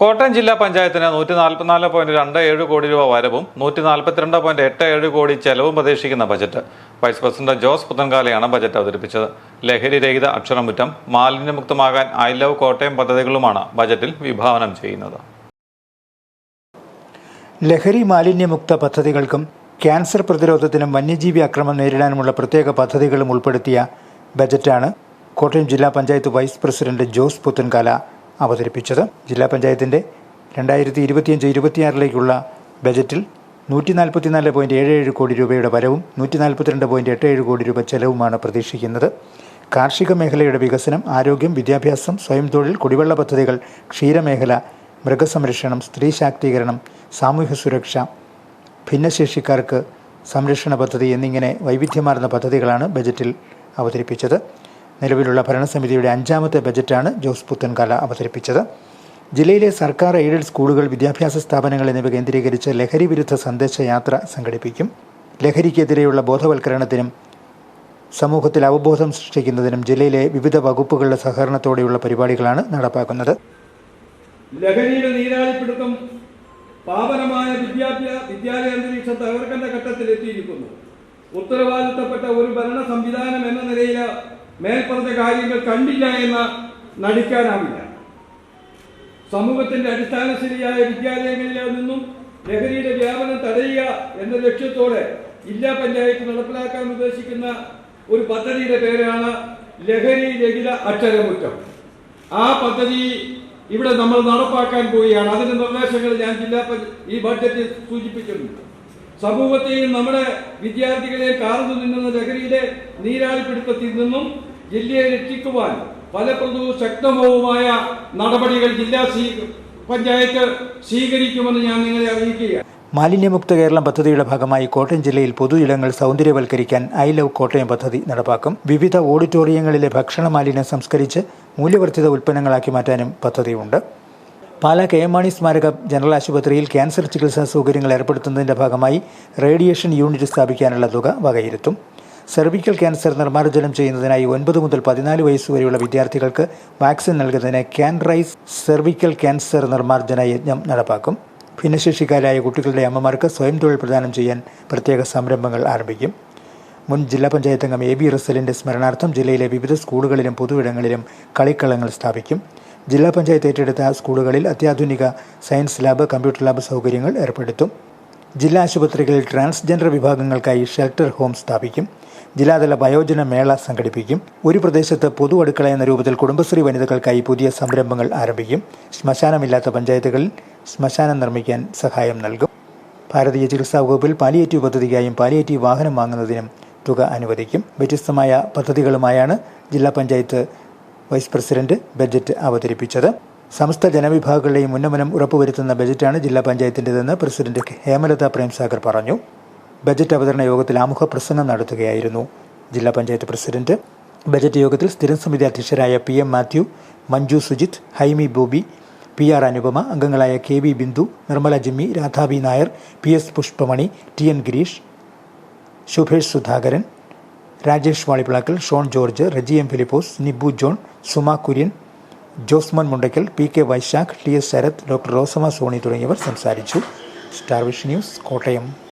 കോട്ടയം ജില്ലാ പഞ്ചായത്തിന് നൂറ്റി നാൽപ്പത്തിനാല് പോയിന്റ് രണ്ട് ഏഴ് കോടി രൂപ വരവും നൂറ്റി നാൽപ്പത്തിരണ്ട് പോയിന്റ് എട്ട് ഏഴ് കോടി ചെലവും പ്രതീക്ഷിക്കുന്ന ബജറ്റ്. വൈസ് പ്രസിഡന്റ് ജോസ് പുത്തൻകാലയാണ് ബജറ്റ് അവതരിപ്പിച്ചത്. ലഹരി രഹിത അക്ഷരമുറ്റം മാലിന്യമുക്തമാകാൻ ഐ ലവ് കോട്ടയം പദ്ധതികളുമാണ് ബജറ്റിൽ വിഭാവനം ചെയ്യുന്നത്. ലഹരി മാലിന്യമുക്ത പദ്ധതികൾക്കും ക്യാൻസർ പ്രതിരോധത്തിനും വന്യജീവി അക്രമം നേരിടാനുമുള്ള പ്രത്യേക പദ്ധതികളും ഉൾപ്പെടുത്തിയ ബജറ്റാണ് കോട്ടയം ജില്ലാ പഞ്ചായത്ത് വൈസ് പ്രസിഡന്റ് ജോസ് പുത്തൻകാല അവതരിപ്പിച്ചത് ജില്ലാ പഞ്ചായത്തിന്റെ രണ്ടായിരത്തി ഇരുപത്തിയഞ്ച് ഇരുപത്തിയാറിലേക്കുള്ള ബജറ്റിൽ നൂറ്റി നാൽപ്പത്തിനാല് പോയിന്റ് ഏഴ് ഏഴ് കോടി രൂപയുടെ വരവും നൂറ്റി നാൽപ്പത്തിരണ്ട് പോയിന്റ് എട്ട് ഏഴ് കോടി രൂപ ചെലവുമാണ് പ്രതീക്ഷിക്കുന്നത്. കാർഷിക മേഖലയുടെ വികസനം ആരോഗ്യം വിദ്യാഭ്യാസം സ്വയം തൊഴിൽ കുടിവെള്ള പദ്ധതികൾ ക്ഷീരമേഖല മൃഗസംരക്ഷണം സ്ത്രീ ശാക്തീകരണം സാമൂഹ്യ സുരക്ഷ ഭിന്നശേഷിക്കാർക്ക് സംരക്ഷണ പദ്ധതി എന്നിങ്ങനെ വൈവിധ്യമാർന്ന പദ്ധതികളാണ് ബജറ്റിൽ അവതരിപ്പിച്ചത്. നിലവിലുള്ള ഭരണസമിതിയുടെ അഞ്ചാമത്തെ ബജറ്റാണ് ജോസ് പുത്തൻകല അവതരിപ്പിച്ചത്. ജില്ലയിലെ സർക്കാർ എയ്ഡഡ് സ്കൂളുകൾ വിദ്യാഭ്യാസ സ്ഥാപനങ്ങൾ എന്നിവ കേന്ദ്രീകരിച്ച് ലഹരി വിരുദ്ധ സന്ദേശയാത്ര സംഘടിപ്പിക്കും. ലഹരിക്കെതിരെയുള്ള ബോധവൽക്കരണത്തിനും സമൂഹത്തിൽ അവബോധം സൃഷ്ടിക്കുന്നതിനും ജില്ലയിലെ വിവിധ വകുപ്പുകളുടെ സഹകരണത്തോടെയുള്ള പരിപാടികളാണ് നടപ്പാക്കുന്നത്. ലഹരിയുടെ നീരാളിപ്പിടുത്തം പാവനമായ വിദ്യാഭ്യാസ വിദ്യാലയ അന്തരീക്ഷം തകർക്കേണ്ട ഘട്ടത്തിലെത്തിയിരിക്കുന്നു. ഉത്തരവാദിത്തപ്പെട്ട ഒരു ഭരണ സംവിധാനം എന്ന നിലയിൽ മേൽപ്പറഞ്ഞ കാര്യങ്ങൾ കണ്ടില്ല എന്ന് നടിക്കാനാവില്ല. സമൂഹത്തിന്റെ അടിസ്ഥാന ശരിയായ വിദ്യാലയങ്ങളിൽ നിന്നും ലഹരിയുടെ വ്യാപനം തടയുക എന്ന ലക്ഷ്യത്തോടെ ജില്ലാ പഞ്ചായത്ത് നടപ്പിലാക്കാൻ ഉദ്ദേശിക്കുന്ന ഒരു പദ്ധതിയുടെ പേരാണ് ലഹരി രഹിത അക്ഷരമുറ്റം. ആ പദ്ധതി ഇവിടെ നമ്മൾ നടപ്പാക്കാൻ പോവുകയാണ്. അതിന്റെ നിർദ്ദേശങ്ങൾ ഞാൻ ജില്ലാ ഈ ബഡ്ജറ്റിൽ സൂചിപ്പിച്ചിട്ടുണ്ട്. സമൂഹത്തെയും നമ്മുടെ വിദ്യാർത്ഥികളെയും കാർന്നു നിന്നുന്ന ലഹരിയുടെ നീരാളിപ്പിടുത്തത്തിൽ നിന്നും ജില്ലയെ രക്ഷിക്കുവാൻ ഫലപ്രദവും ശക്തവുമായ നടപടികൾ ജില്ലാ പഞ്ചായത്ത് സ്വീകരിക്കുമെന്ന് ഞാൻ നിങ്ങളെ അറിയിക്കുകയാണ്. മാലിന്യമുക്ത കേരളം പദ്ധതിയുടെ ഭാഗമായി കോട്ടയം ജില്ലയിൽ പൊതു ഇടങ്ങൾ സൗന്ദര്യവൽക്കരിക്കാൻ ഐ ലവ് കോട്ടയം പദ്ധതി നടപ്പാക്കും. വിവിധ ഓഡിറ്റോറിയങ്ങളിലെ ഭക്ഷണ മാലിന്യം സംസ്കരിച്ച് മൂല്യവർദ്ധിത ഉൽപ്പന്നങ്ങളാക്കി മാറ്റാനും പദ്ധതിയുണ്ട്. പാലാ കെ എം മാണി സ്മാരക ജനറൽ ആശുപത്രിയിൽ ക്യാൻസർ ചികിത്സാ സൗകര്യങ്ങൾ ഏർപ്പെടുത്തുന്നതിന്റെ ഭാഗമായി റേഡിയേഷൻ യൂണിറ്റ് സ്ഥാപിക്കാനുള്ള തുക വകയിരുത്തും. സെർവിക്കൽ ക്യാൻസർ നിർമ്മാർജനം ചെയ്യുന്നതിനായി ഒൻപത് മുതൽ പതിനാല് വയസ്സ് വരെയുള്ള വിദ്യാർത്ഥികൾക്ക് വാക്സിൻ നൽകുന്നതിന് ക്യാൻ റൈസ് സെർവിക്കൽ ക്യാൻസർ നിർമ്മാർജന യജ്ഞം നടപ്പാക്കും. ഭിന്നശേഷിക്കാരായ കുട്ടികളുടെ അമ്മമാർക്ക് സ്വയം തൊഴിൽ പ്രദാനം ചെയ്യാൻ പ്രത്യേക സംരംഭങ്ങൾ ആരംഭിക്കും. മുൻ ജില്ലാ പഞ്ചായത്ത് അംഗം എ ബി റസലിന്റെ സ്മരണാർത്ഥം ജില്ലയിലെ വിവിധ സ്കൂളുകളിലും പൊതുവിടങ്ങളിലും കളിക്കളങ്ങൾ സ്ഥാപിക്കും. ജില്ലാ പഞ്ചായത്ത് ഏറ്റെടുത്ത സ്കൂളുകളിൽ അത്യാധുനിക സയൻസ് ലാബ് കമ്പ്യൂട്ടർ ലാബ് സൗകര്യങ്ങൾ ഏർപ്പെടുത്തും. ജില്ലാ ആശുപത്രികളിൽ ട്രാൻസ്ജെൻഡർ വിഭാഗങ്ങൾക്കായി ഷെൽട്ടർ ഹോം സ്ഥാപിക്കും. ജില്ലാതല വയോജന മേള സംഘടിപ്പിക്കും. ഒരു പ്രദേശത്ത് പൊതു അടുക്കള എന്ന രൂപത്തിൽ കുടുംബശ്രീ വനിതകൾക്കായി പുതിയ സംരംഭങ്ങൾ ആരംഭിക്കും. ശ്മശാനമില്ലാത്ത പഞ്ചായത്തുകളിൽ ശ്മശാനം നിർമ്മിക്കാൻ സഹായം നൽകും. ഭാരതീയ ചികിത്സാ വകുപ്പിൽ പാലിയേറ്റീവ് പദ്ധതിക്കായും പാലിയേറ്റീവ് വാഹനം വാങ്ങുന്നതിനും തുക അനുവദിക്കും. വ്യത്യസ്തമായ പദ്ധതികളുമായാണ് ജില്ലാ പഞ്ചായത്ത് വൈസ് പ്രസിഡന്റ് ബജറ്റ് അവതരിപ്പിച്ചത്. സമസ്ത ജനവിഭാഗങ്ങളുടെയും ഉന്നമനം ഉറപ്പുവരുത്തുന്ന ബജറ്റാണ് ജില്ലാ പഞ്ചായത്തിന്റെതെന്ന് പ്രസിഡന്റ് ഹേമലത പ്രേംസാഗർ പറഞ്ഞു. ബജറ്റ് അവതരണ യോഗത്തിൽ ആമുഖ പ്രസംഗം നടത്തുകയായിരുന്നു. ജില്ലാ പഞ്ചായത്ത് പ്രസിഡന്റ് ബജറ്റ് യോഗത്തിൽ സ്ഥിരം സമിതി അധ്യക്ഷരായ P M Mathew Manju Sujith Haimi Bobby P R Anupama അംഗങ്ങളായ K V Bindu Nirmala Jimmy Radhabi Nair P S Pushpamani T N Gireesh Shubhesh Sudhakaran Rajesh Valippilakkal Shone George Reji M Philipose Nibu John Suma Kurian Josemon Mundakkal P K Vaisakh T S Sarath doctor Rosamma Soni തുടങ്ങിയവർ സംസാരിച്ചു. Star vision news Kottayam.